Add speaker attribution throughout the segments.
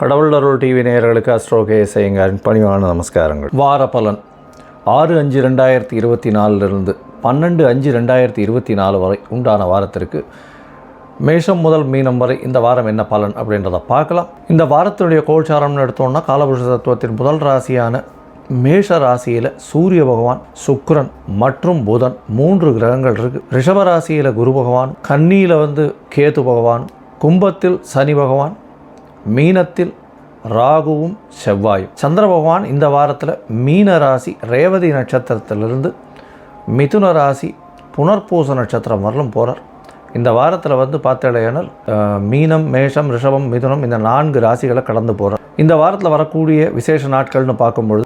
Speaker 1: கடவுள் அருள் டிவி நேயர்களுக்கு அஸ்ட்ரோ கேஎஸ்ஐங்காரின் பணிவான நமஸ்காரங்கள். வார பலன். ஆறு அஞ்சு ரெண்டாயிரத்தி இருபத்தி நாலுலேருந்து பன்னெண்டு அஞ்சு ரெண்டாயிரத்தி இருபத்தி நாலு வரை உண்டான வாரத்திற்கு மேஷம் முதல் மீனம் வரை இந்த வாரம் என்ன பலன் அப்படின்றத பார்க்கலாம். இந்த வாரத்தினுடைய கோல்சாரம்னு எடுத்தோம்னா காலபுருஷ தத்துவத்தின் முதல் ராசியான மேஷ ராசியில் சூரிய பகவான் சுக்ரன் மற்றும் புதன் மூன்று கிரகங்கள் இருக்கு. ரிஷப ராசியில் குரு பகவான் கன்னியில் வந்து கேது பகவான் கும்பத்தில் சனி பகவான் மீனத்தில் ராகுவும் செவ்வாயும். சந்திர பகவான் இந்த வாரத்தில் மீன ராசி ரேவதி நட்சத்திரத்திலிருந்து மிதுன ராசி புனர்பூச நட்சத்திரம் வரலும் போகிறார் இந்த வாரத்தில் வந்து பார்த்தடையானால் மீனம் மேஷம் ரிஷபம் மிதுனம் இந்த நான்கு ராசிகளை கடந்து போகிறார் இந்த வாரத்தில் வரக்கூடிய விசேஷ நாட்கள்னு பார்க்கும்பொழுது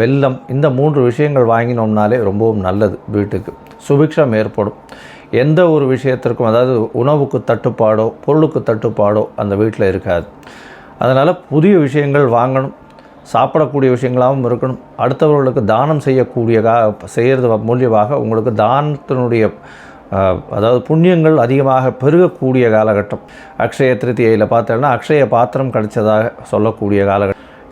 Speaker 1: வெல்லம் இந்த மூன்று விஷயங்கள் வாங்கினோம்னாலே ரொம்பவும் நல்லது வீட்டுக்கு. சுபிக்ஷம் ஏற்படும். எந்த ஒரு விஷயத்திற்கும் அதாவது உணவுக்கு தட்டுப்பாடோ பொருளுக்கு தட்டுப்பாடோ அந்த வீட்டில் இருக்காது. அதனால் புதிய விஷயங்கள் வாங்கணும். சாப்பிடக்கூடிய விஷயங்களாகவும் இருக்கணும். அடுத்தவர்களுக்கு தானம் செய்யக்கூடிய கா செய்கிறது மூலியமாக உங்களுக்கு தானத்தினுடைய அதாவது புண்ணியங்கள் அதிகமாக பெருகக்கூடிய காலகட்டம். அக்ஷய திருத்தியையில் பார்த்தோன்னா அக்ஷய பாத்திரம் கிடைச்சதாக சொல்லக்கூடிய காலகட்டம்.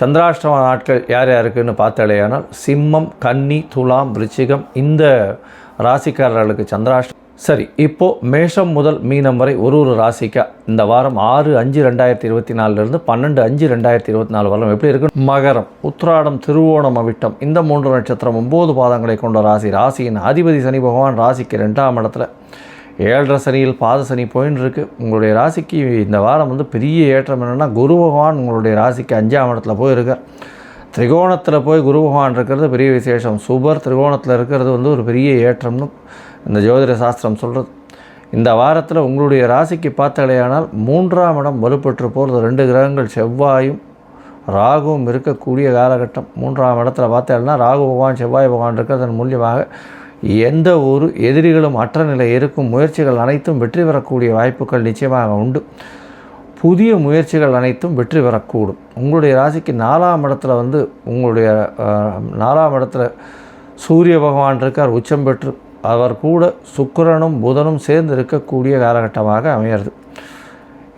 Speaker 1: சந்திராஷ்டம நாட்கள் யார் யாருக்குன்னு பார்த்தாலேயானால் சிம்மம் கன்னி துலாம் விருச்சிகம் இந்த ராசிக்காரர்களுக்கு சந்திராஷ்டம் சரி இப்போது மேஷம் முதல் மீனம் வரை ஒரு ஒரு ராசிக்கா? இந்த வாரம் ஆறு அஞ்சு ரெண்டாயிரத்தி இருபத்தி நாலுலேருந்து பன்னெண்டு அஞ்சு ரெண்டாயிரத்தி இருபத்தி நாலு வாரம் எப்படி இருக்கு? மகரம் உத்ராடம் திருவோணம் அவிட்டம். இந்த மூன்று நட்சத்திரம் ஒம்பது பாதங்களை கொண்ட ராசி. ராசியின் அதிபதி சனி பகவான் ராசிக்கு ரெண்டாம் இடத்துல. ஏழரை சனியில் பாத சனி போயின்னு இருக்குது உங்களுடைய ராசிக்கு இந்த வாரம் வந்து பெரிய ஏற்றம் என்னென்னா குரு பகவான் உங்களுடைய ராசிக்கு அஞ்சாம் இடத்துல போயிருக்கார். திரிகோணத்தில் போய் குரு பகவான் இருக்கிறது பெரிய விசேஷம். சூப்பர் திரிகோணத்தில் இருக்கிறது வந்து ஒரு பெரிய ஏற்றம்னு இந்த ஜோதிட சாஸ்திரம் சொல்கிறது இந்த வாரத்தில் உங்களுடைய ராசிக்கு பார்த்தாலேயானால் மூன்றாம் இடம் வலுப்பெற்று போகிறது ரெண்டு கிரகங்கள் செவ்வாயும் ராகுவும் இருக்கக்கூடிய காலகட்டம். மூன்றாம் இடத்துல பார்த்தேன்னா ராகு பகவான் செவ்வாய் பகவான் இருக்கிறதன் மூலியமாக எந்த ஒரு எதிரிகளும் அற்ற நிலை இருக்கும். முயற்சிகள் அனைத்தும் வெற்றி பெறக்கூடிய வாய்ப்புகள் நிச்சயமாக உண்டு. புதிய முயற்சிகள் அனைத்தும் வெற்றி பெறக்கூடும். உங்களுடைய ராசிக்கு நாலாம் இடத்துல வந்து உங்களுடைய நாலாம் இடத்துல சூரிய பகவான் இருக்கார் உச்சம் பெற்று அவர் கூட சுக்கிரனும் புதனும் சேர்ந்து இருக்கக்கூடிய காலகட்டமாக அமையிறது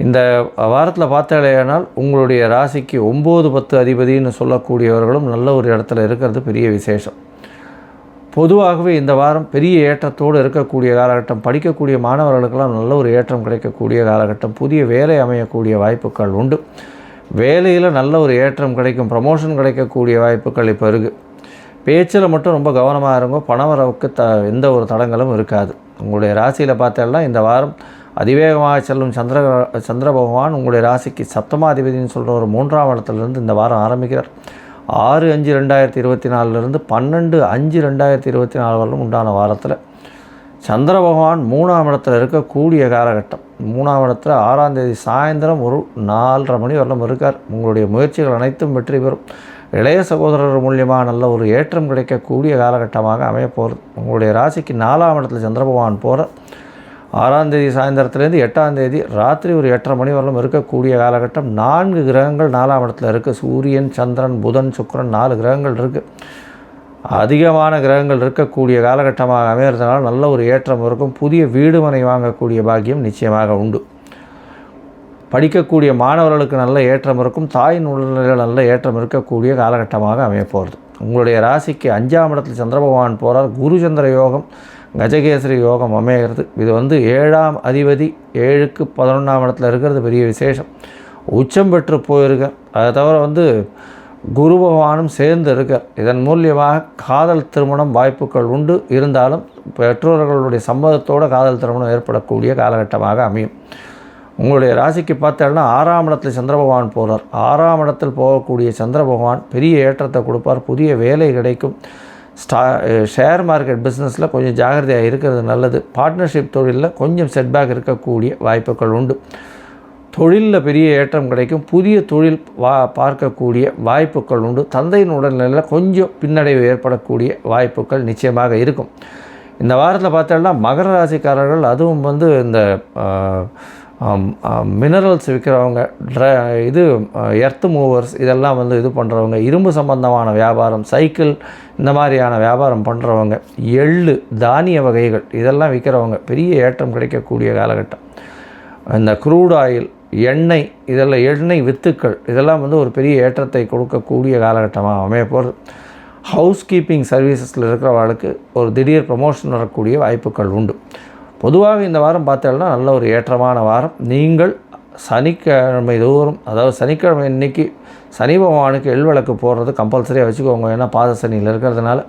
Speaker 1: இந்த வாரத்தில் பார்த்தாலேயானால் உங்களுடைய ராசிக்கு ஒம்பது பத்து அதிபதின்னு சொல்லக்கூடியவர்களும் நல்ல ஒரு இடத்துல இருக்கிறது பெரிய விசேஷம். பொதுவாகவே இந்த வாரம் பெரிய ஏற்றத்தோடு இருக்கக்கூடிய காலகட்டம் படிக்கக்கூடிய மாணவர்களுக்கெல்லாம் நல்ல ஒரு ஏற்றம் கிடைக்கக்கூடிய காலகட்டம் புதிய வேலை அமையக்கூடிய வாய்ப்புகள் உண்டு. வேலையில் நல்ல ஒரு ஏற்றம் கிடைக்கும் ப்ரமோஷன் கிடைக்கக்கூடிய வாய்ப்புகள் இப்போ இருக்குது பேச்சில் மட்டும் ரொம்ப கவனமாக இருங்க பணவரவுக்கு த எந்த ஒரு தடங்களும் இருக்காது. உங்களுடைய ராசியில் பார்த்தேன்னா இந்த வாரம் அதிவேகமாக செல்லும் சந்திர சந்திர பகவான் உங்களுடைய ராசிக்கு சப்தமாதிபதினு சொல்கிற ஒரு மூன்றாம் இடத்துலேருந்து இந்த வாரம் ஆரம்பிக்கிறார். ஆறு அஞ்சு ரெண்டாயிரத்தி இருபத்தி நாலுலேருந்து பன்னெண்டு அஞ்சு ரெண்டாயிரத்தி இருபத்தி நாலு வரலும் உண்டான வாரத்தில் சந்திர பகவான் மூணாம் இடத்துல இருக்கக்கூடிய காலகட்டம். மூணாம் இடத்துல ஆறாம் தேதி சாயந்தரம் ஒரு நாலரை மணி வரலும் இருக்கார். உங்களுடைய முயற்சிகள் அனைத்தும் வெற்றி பெறும். இளைய சகோதரர் மூலியமாக நல்ல ஒரு ஏற்றம் கிடைக்கக்கூடிய காலகட்டமாக அமையப்போகிறது உங்களுடைய ராசிக்கு நாலாம் இடத்துல சந்திர பகவான் போகிற ஆறாம் தேதி சாயந்தரத்துலேருந்து எட்டாம் தேதி ராத்திரி ஒரு எட்டரை மணி வரலும் இருக்கக்கூடிய காலகட்டம். நான்கு கிரகங்கள் நாலாம் இடத்துல இருக்குது சூரியன் சந்திரன் புதன் சுக்கிரன் நாலு கிரகங்கள் இருக்குது அதிகமான கிரகங்கள் இருக்கக்கூடிய காலகட்டமாக அமைகிறதுனால நல்ல ஒரு ஏற்றம் இருக்கும். புதிய வீடு மனை வாங்கக்கூடிய பாக்கியம் நிச்சயமாக உண்டு. படிக்கக்கூடிய மாணவர்களுக்கு நல்ல ஏற்றம் இருக்கும். தாயின் உடல்நிலையில் நல்ல ஏற்றம் இருக்கக்கூடிய காலகட்டமாக அமையப்போகிறது உங்களுடைய ராசிக்கு அஞ்சாம் இடத்தில் சந்திர பகவான் போகிறார் குரு சந்திர யோகம் கஜகேசரி யோகம் அமைகிறது. இது வந்து ஏழாம் அதிபதி ஏழுக்கு பதினொன்றாம் இடத்துல இருக்கிறது பெரிய விசேஷம். உச்சம் பெற்று போயிருக்க. அதை தவிர வந்து குரு பகவானும் சேர்ந்து இருக்க. இதன் மூலியமாக காதல் திருமணம் வாய்ப்புகள் உண்டு. இருந்தாலும் பெற்றோர்களுடைய சம்மதத்தோடு காதல் திருமணம் ஏற்படக்கூடிய காலகட்டமாக அமையும். உங்களுடைய ராசிக்கு பார்த்தோம்னா ஆறாம் இடத்தில் சந்திர பகவான் போகிறார் ஆறாம் இடத்தில் போகக்கூடிய சந்திர பகவான் பெரிய ஏற்றத்தை கொடுப்பார். புதிய வேலை கிடைக்கும். ஸ்டா ஷேர் மார்க்கெட் பிஸ்னஸில் கொஞ்சம் ஜாகிரதையாக இருக்கிறது நல்லது. பார்ட்னர்ஷிப் தொழிலில் கொஞ்சம் செட்பேக் இருக்கக்கூடிய வாய்ப்புகள் உண்டு. தொழிலில் பெரிய ஏற்றம் கிடைக்கும். புதிய தொழில் வா பார்க்கக்கூடிய வாய்ப்புகள் உண்டு. தந்தையின் உடல்நிலையில் கொஞ்சம் பின்னடைவு ஏற்படக்கூடிய வாய்ப்புகள் நிச்சயமாக இருக்கும். இந்த வாரத்தில் பார்த்தோம்னா மகர ராசிக்காரர்கள் அதுவும் வந்து இந்த மினரல்ஸ் விற்கிறவங்க ட்ர இது எர்த் மூவர்ஸ் இதெல்லாம் வந்து இது பண்ணுறவங்க இரும்பு சம்பந்தமான வியாபாரம் சைக்கிள் இந்த மாதிரியான வியாபாரம் பண்ணுறவங்க எள்ளு தானிய வகைகள் இதெல்லாம் விற்கிறவங்க பெரிய ஏற்றம் கிடைக்கக்கூடிய காலகட்டம். இந்த க்ரூட் ஆயில் எண்ணெய் இதெல்லாம் எண்ணெய் வித்துக்கள் இதெல்லாம் வந்து ஒரு பெரிய ஏற்றத்தை கொடுக்கக்கூடிய காலகட்டமாக அமைய போகிறது ஹவுஸ் கீப்பிங் சர்வீசஸில் இருக்கிறவர்களுக்கு ஒரு திடீர் ப்ரமோஷன் வரக்கூடிய வாய்ப்புகள் உண்டு. பொதுவாக இந்த வாரம் பார்த்தோம்னா நல்ல ஒரு ஏற்றமான வாரம். நீங்கள் சனிக்கிழமை தோறும் அதாவது சனிக்கிழமை இன்னைக்கு சனி பகவானுக்கு எள் விளக்கு போடுறது கம்பல்சரியாக வச்சுக்கோங்க. ஏன்னா பாத சனியில் இருக்கிறதுனால.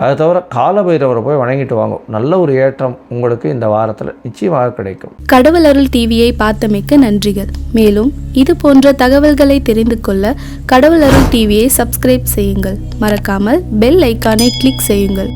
Speaker 1: அதை தவிர காலபைரவரை போய் வணங்கிட்டு வாங்க. நல்ல ஒரு ஏற்றம் உங்களுக்கு இந்த வாரத்தில் நிச்சயமாக கிடைக்கும்.
Speaker 2: கடவுள் அருள் டிவியை பார்த்தமைக்க நன்றிகள். மேலும் இது போன்ற தகவல்களை தெரிந்து கொள்ள கடவுள் அருள் டிவியை சப்ஸ்கிரைப் செய்யுங்கள். மறக்காமல் பெல் ஐக்கானை கிளிக் செய்யுங்கள்.